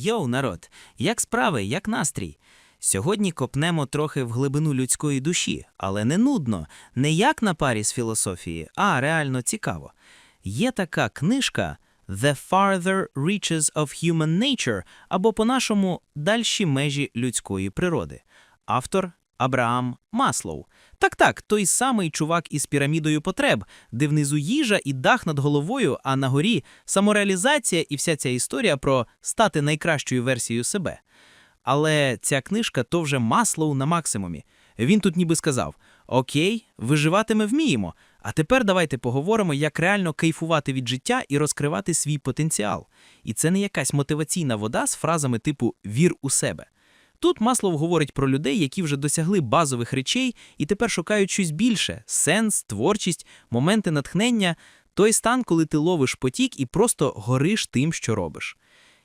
Йоу, народ, як справи, як настрій? Сьогодні копнемо трохи в глибину людської душі, але не нудно, не як на парі з філософії, а реально цікаво. Є така книжка The Farther Reaches of Human Nature, або по-нашому Дальші межі людської природи. Автор Абраам Маслоу. Так-так, той самий чувак із пірамідою потреб, де внизу їжа і дах над головою, а на горі самореалізація і вся ця історія про стати найкращою версією себе. Але ця книжка то вже Маслоу на максимумі. Він тут ніби сказав: Окей, виживати ми вміємо. А тепер давайте поговоримо, як реально кайфувати від життя і розкривати свій потенціал. І це не якась мотиваційна вода з фразами типу Вір у себе. Тут Маслов говорить про людей, які вже досягли базових речей і тепер шукають щось більше: сенс, творчість, моменти натхнення, той стан, коли ти ловиш потік і просто гориш тим, що робиш.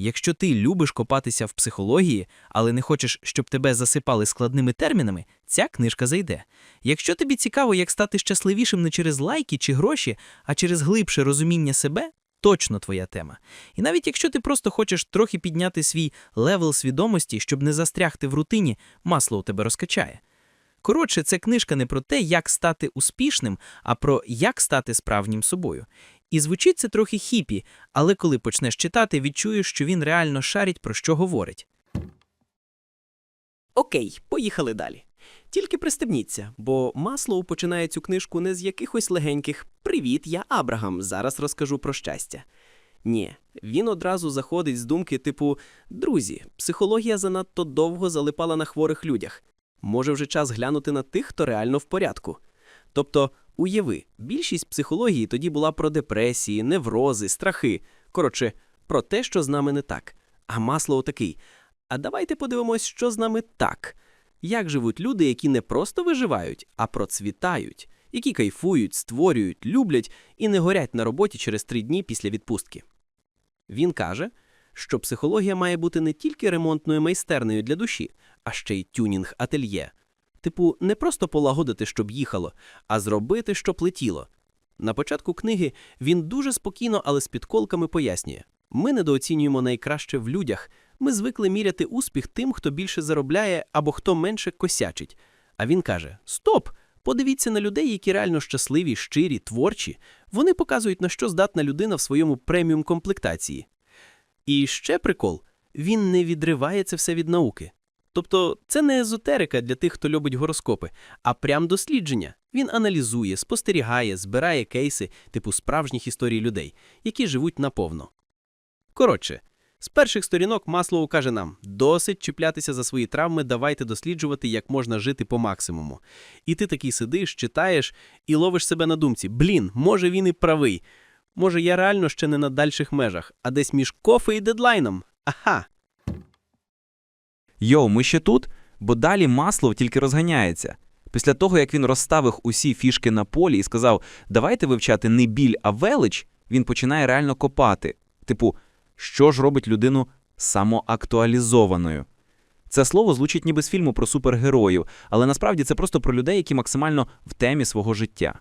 Якщо ти любиш копатися в психології, але не хочеш, щоб тебе засипали складними термінами, ця книжка зайде. Якщо тобі цікаво, як стати щасливішим не через лайки чи гроші, а через глибше розуміння себе, точно твоя тема. І навіть якщо ти просто хочеш трохи підняти свій левел свідомості, щоб не застрягти в рутині, масло у тебе розкачає. Коротше, це книжка не про те, як стати успішним, а про як стати справжнім собою. І звучить це трохи хіпі, але коли почнеш читати, відчуєш, що він реально шарить про що говорить. Окей, поїхали далі. Тільки пристебніться, бо Маслоу починає цю книжку не з якихось легеньких Привіт, я Абрагам. Зараз розкажу про щастя. Ні, він одразу заходить з думки, типу: Друзі, психологія занадто довго залипала на хворих людях. Може, вже час глянути на тих, хто реально в порядку. Тобто, уяви, більшість психології тоді була про депресії, неврози, страхи. Коротше, про те, що з нами не так. А Маслоу такий. А давайте подивимось, що з нами так. Як живуть люди, які не просто виживають, а процвітають, які кайфують, створюють, люблять і не горять на роботі через три дні після відпустки. Він каже, що психологія має бути не тільки ремонтною майстернею для душі, а ще й тюнінг ательє. Типу, не просто полагодити, щоб їхало, а зробити, щоб летіло. На початку книги він дуже спокійно, але з підколками пояснює: ми недооцінюємо найкраще в людях. Ми звикли міряти успіх тим, хто більше заробляє або хто менше косячить. А він каже: Стоп! Подивіться на людей, які реально щасливі, щирі, творчі. Вони показують, на що здатна людина в своєму преміум комплектації. І ще прикол: він не відриває це все від науки. Тобто це не езотерика для тих, хто любить гороскопи, а прям дослідження. Він аналізує, спостерігає, збирає кейси, типу справжніх історій людей, які живуть наповно. Коротше, з перших сторінок Маслоу каже нам: досить чіплятися за свої травми, давайте досліджувати, як можна жити по максимуму. І ти такий сидиш, читаєш і ловиш себе на думці: блін, може він і правий. Може, я реально ще не на дальших межах, а десь між кофе і дедлайном. Ага. Йоу, ми ще тут, бо далі Маслов тільки розганяється. Після того, як він розставив усі фішки на полі і сказав, давайте вивчати не біль, а велич, він починає реально копати. Типу, що ж робить людину самоактуалізованою? Це слово звучить ніби з фільму про супергероїв, але насправді це просто про людей, які максимально в темі свого життя.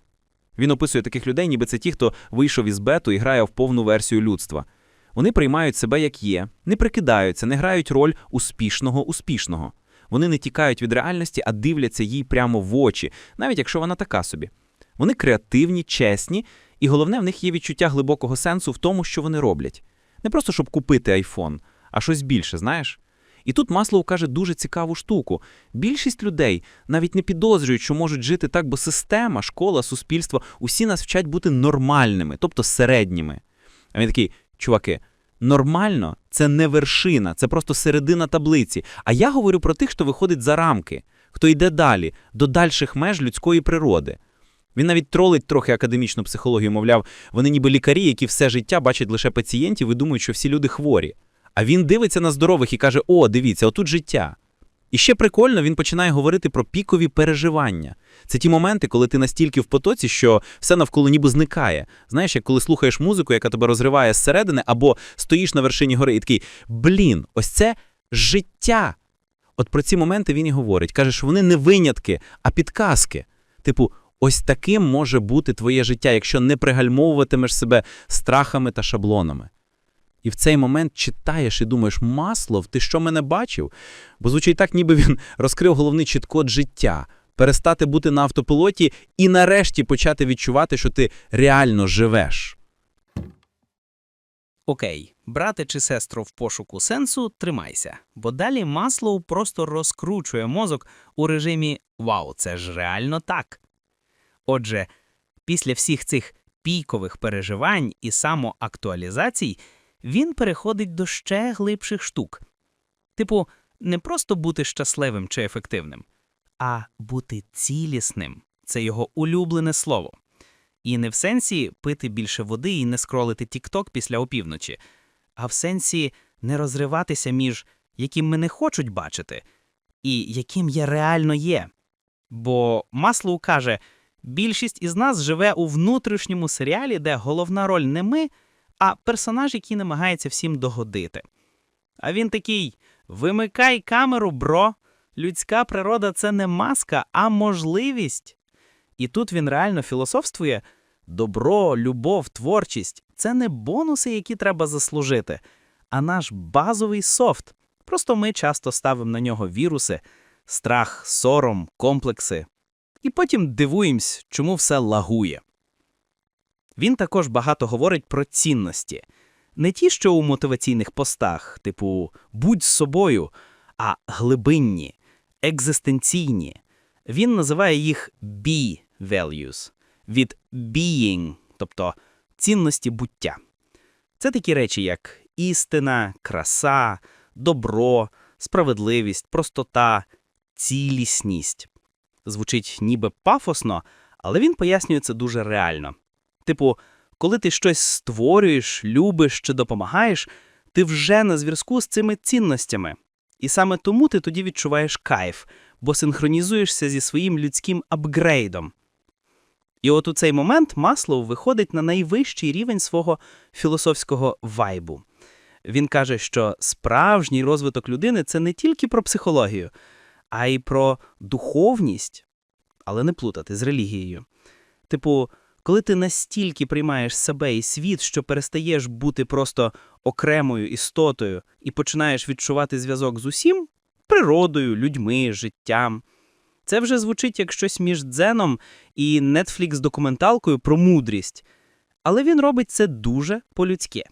Він описує таких людей, ніби це ті, хто вийшов із бету і грає в повну версію людства. Вони приймають себе як є, не прикидаються, не грають роль успішного успішного. Вони не тікають від реальності, а дивляться їй прямо в очі, навіть якщо вона така собі. Вони креативні, чесні, і головне, в них є відчуття глибокого сенсу в тому, що вони роблять. Не просто щоб купити айфон, а щось більше, знаєш? І тут Маслоу каже дуже цікаву штуку. Більшість людей навіть не підозрюють, що можуть жити так, бо система, школа, суспільство усі нас вчать бути нормальними, тобто середніми. А він такий, чуваки, нормально це не вершина, це просто середина таблиці. А я говорю про тих, хто виходить за рамки, хто йде далі, до дальших меж людської природи. Він навіть тролить трохи академічну психологію, мовляв, вони ніби лікарі, які все життя бачать лише пацієнтів і думають, що всі люди хворі. А він дивиться на здорових і каже: О, дивіться, отут життя. І ще прикольно, він починає говорити про пікові переживання. Це ті моменти, коли ти настільки в потоці, що все навколо ніби зникає. Знаєш, як коли слухаєш музику, яка тебе розриває зсередини, або стоїш на вершині гори і такий блін, ось це життя. От про ці моменти він і говорить. Каже, що вони не винятки, а підказки. Типу, ось таким може бути твоє життя, якщо не пригальмовуватимеш себе страхами та шаблонами. І в цей момент читаєш і думаєш, Маслов, ти що мене бачив? Бо звучить так, ніби він розкрив головний чіткод життя, перестати бути на автопілоті і нарешті почати відчувати, що ти реально живеш. Окей, брате чи сестро в пошуку сенсу, тримайся, бо далі Маслоу просто розкручує мозок у режимі «Вау, це ж реально так». Отже, після всіх цих пікових переживань і самоактуалізацій він переходить до ще глибших штук. Типу, не просто бути щасливим чи ефективним, а бути цілісним це його улюблене слово. І не в сенсі пити більше води і не скролити TikTok після опівночі, а в сенсі не розриватися між яким мене хочуть бачити і яким я реально є. Бо Маслоу каже, більшість із нас живе у внутрішньому серіалі, де головна роль не ми, а персонаж, який намагається всім догодити. А він такий: вимикай камеру, бро. Людська природа це не маска, а можливість. І тут він реально філософствує: добро, любов, творчість це не бонуси, які треба заслужити, а наш базовий софт. Просто ми часто ставимо на нього віруси, страх, сором, комплекси. І потім дивуємось, чому все лагує. Він також багато говорить про цінності. Не ті, що у мотиваційних постах, типу будь з собою, а глибинні, екзистенційні. Він називає їх be values від being, тобто цінності буття. Це такі речі, як істина, краса, добро, справедливість, простота, цілісність. Звучить ніби пафосно, але він пояснює це дуже реально. Типу, коли ти щось створюєш, любиш чи допомагаєш, ти вже на зв'язку з цими цінностями. І саме тому ти тоді відчуваєш кайф, бо синхронізуєшся зі своїм людським апгрейдом. І от у цей момент Маслоу виходить на найвищий рівень свого філософського вайбу. Він каже, що справжній розвиток людини це не тільки про психологію, а й про духовність, але не плутати з релігією. Типу, коли ти настільки приймаєш себе і світ, що перестаєш бути просто окремою істотою і починаєш відчувати зв'язок з усім природою, людьми, життям. Це вже звучить як щось між дзеном і Netflix-документалкою про мудрість. Але він робить це дуже по-людськи.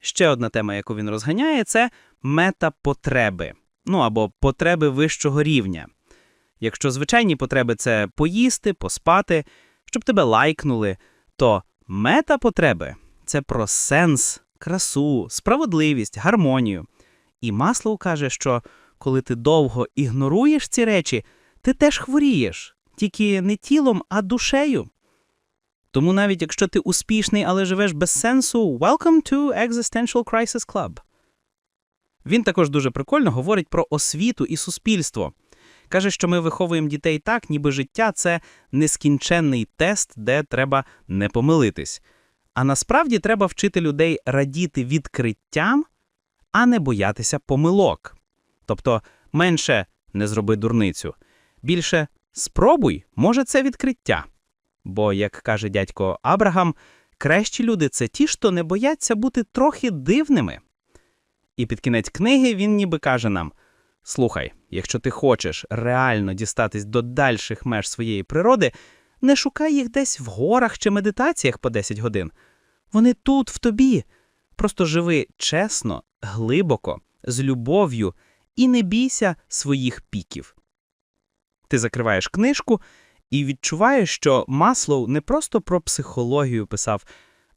Ще одна тема, яку він розганяє, це метапотреби. Ну або потреби вищого рівня. Якщо звичайні потреби це поїсти, поспати, щоб тебе лайкнули, то метапотреби це про сенс, красу, справедливість, гармонію. І Маслоу каже, що коли ти довго ігноруєш ці речі, ти теж хворієш, тільки не тілом, а душею. Тому навіть якщо ти успішний, але живеш без сенсу, welcome to Existential Crisis Club. Він також дуже прикольно говорить про освіту і суспільство. Каже, що ми виховуємо дітей так, ніби життя це нескінченний тест, де треба не помилитись. А насправді треба вчити людей радіти відкриттям, а не боятися помилок. Тобто менше не зроби дурницю, більше спробуй, може, це відкриття. Бо, як каже дядько Абрагам, кращі люди це ті, що не бояться бути трохи дивними. І під кінець книги він ніби каже нам: Слухай, якщо ти хочеш реально дістатись до дальших меж своєї природи, не шукай їх десь в горах чи медитаціях по 10 годин. Вони тут, в тобі. Просто живи чесно, глибоко, з любов'ю і не бійся своїх піків. Ти закриваєш книжку і відчуваєш, що Маслоу не просто про психологію писав,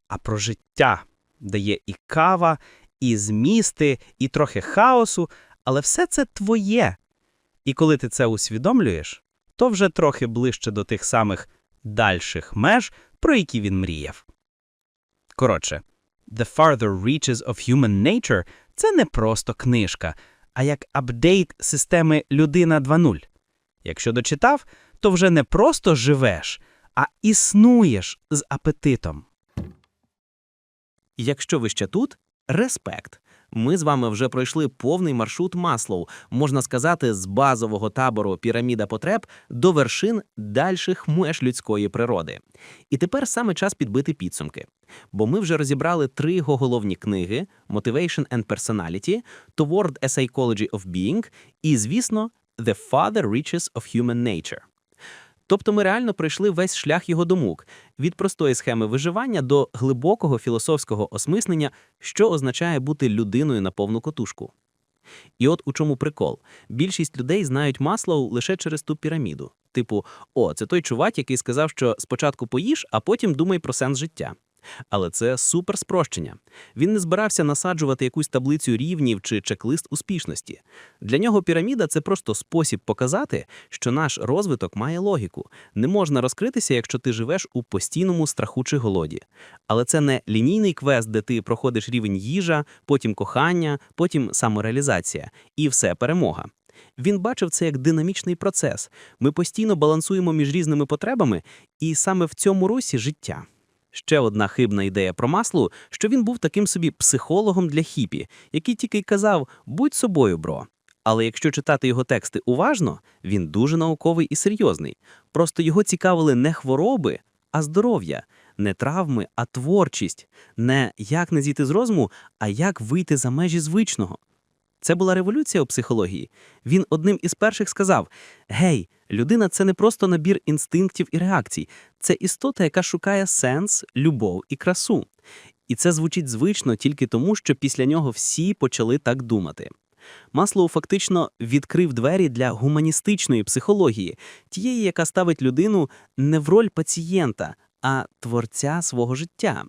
а про життя, де є і кава, і змісти, і трохи хаосу, але все це твоє. І коли ти це усвідомлюєш, то вже трохи ближче до тих самих дальших меж, про які він мріяв. Коротше, The Farther Reaches of Human Nature – це не просто книжка, а як апдейт системи Людина 2.0. Якщо дочитав, то вже не просто живеш, а існуєш з апетитом. Якщо ви ще тут, респект. Ми з вами вже пройшли повний маршрут Маслоу, можна сказати, з базового табору піраміда потреб до вершин дальших меж людської природи. І тепер саме час підбити підсумки. Бо ми вже розібрали три його головні книги: Motivation and Personality, Toward a Psychology of Being і, звісно, The Father Reaches of Human Nature. Тобто ми реально пройшли весь шлях його думок від простої схеми виживання до глибокого філософського осмислення, що означає бути людиною на повну котушку. І от у чому прикол. Більшість людей знають Маслоу лише через ту піраміду. Типу, о, це той чувак, який сказав, що спочатку поїж, а потім думай про сенс життя. Але це супер спрощення. Він не збирався насаджувати якусь таблицю рівнів чи чек-лист успішності. Для нього піраміда це просто спосіб показати, що наш розвиток має логіку. Не можна розкритися, якщо ти живеш у постійному страху чи голоді. Але це не лінійний квест, де ти проходиш рівень їжа, потім кохання, потім самореалізація. І все перемога. Він бачив це як динамічний процес. Ми постійно балансуємо між різними потребами, і саме в цьому русі життя. Ще одна хибна ідея про маслу, що він був таким собі психологом для хіпі, який тільки й казав будь собою, бро. Але якщо читати його тексти уважно, він дуже науковий і серйозний. Просто його цікавили не хвороби, а здоров'я, не травми, а творчість, не як не зійти з розуму, а як вийти за межі звичного. Це була революція у психології. Він одним із перших сказав: Гей, людина це не просто набір інстинктів і реакцій, це істота, яка шукає сенс, любов і красу. І це звучить звично тільки тому, що після нього всі почали так думати. Маслоу фактично відкрив двері для гуманістичної психології, тієї, яка ставить людину не в роль пацієнта, а творця свого життя.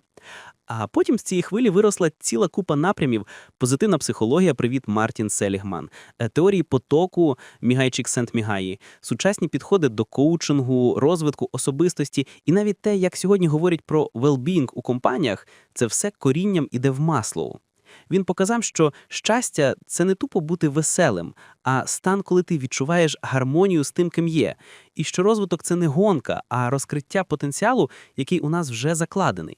А потім з цієї хвилі виросла ціла купа напрямів: позитивна психологія, привіт Мартін Селігман, е, теорії потоку Мігайчик Сент Мігаї, сучасні підходи до коучингу, розвитку особистості, і навіть те, як сьогодні говорять про well-being у компаніях, це все корінням іде в Маслоу. Він показав, що щастя це не тупо бути веселим, а стан, коли ти відчуваєш гармонію з тим, ким є, і що розвиток це не гонка, а розкриття потенціалу, який у нас вже закладений.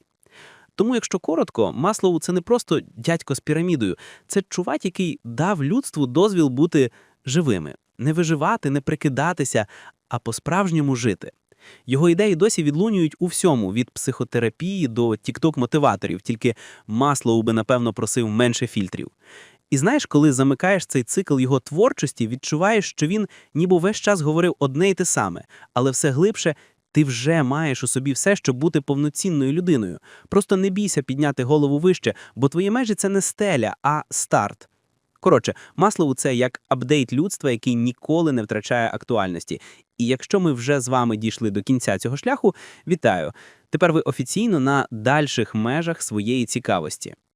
Тому, якщо коротко, Маслоу це не просто дядько з пірамідою, це чувак, який дав людству дозвіл бути живими, не виживати, не прикидатися, а по-справжньому жити. Його ідеї досі відлунюють у всьому від психотерапії до тікток-мотиваторів, тільки Маслоу би, напевно, просив менше фільтрів. І знаєш, коли замикаєш цей цикл його творчості, відчуваєш, що він ніби весь час говорив одне й те саме, але все глибше ти вже маєш у собі все, щоб бути повноцінною людиною. Просто не бійся підняти голову вище, бо твої межі це не стеля, а старт. Коротше, Маслоу – це як апдейт людства, який ніколи не втрачає актуальності. І якщо ми вже з вами дійшли до кінця цього шляху, вітаю! Тепер ви офіційно на дальших межах своєї цікавості.